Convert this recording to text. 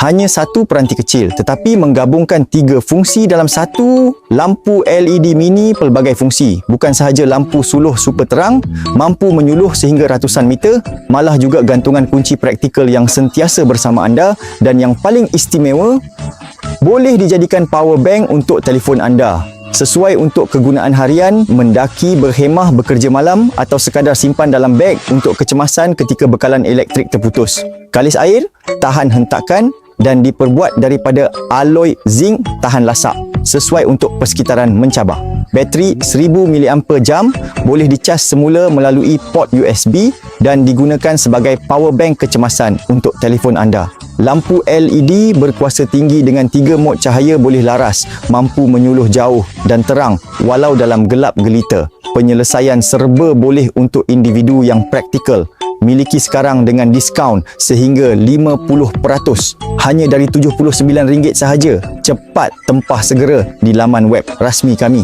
hanya satu peranti kecil tetapi menggabungkan tiga fungsi dalam satu lampu LED mini pelbagai fungsi. Bukan sahaja lampu suluh super terang, mampu menyuluh sehingga ratusan meter, malah juga gantungan kunci praktikal yang sentiasa bersama anda dan yang paling istimewa, boleh dijadikan power bank untuk telefon anda. Sesuai untuk kegunaan harian, mendaki, berhemah, bekerja malam atau sekadar simpan dalam beg untuk kecemasan ketika bekalan elektrik terputus. Kalis air, tahan hentakan dan diperbuat daripada alloy zinc tahan lasak sesuai untuk persekitaran mencabar. Bateri 1000 mAh boleh dicas semula melalui port USB dan digunakan sebagai power bank kecemasan untuk telefon anda. Lampu LED berkuasa tinggi dengan tiga mod cahaya boleh laras, mampu menyuluh jauh dan terang walau dalam gelap gelita. Penyelesaian serba boleh untuk individu yang praktikal. Miliki sekarang dengan diskaun sehingga 50% hanya dari RM79 sahaja. Cepat tempah segera di laman web rasmi kami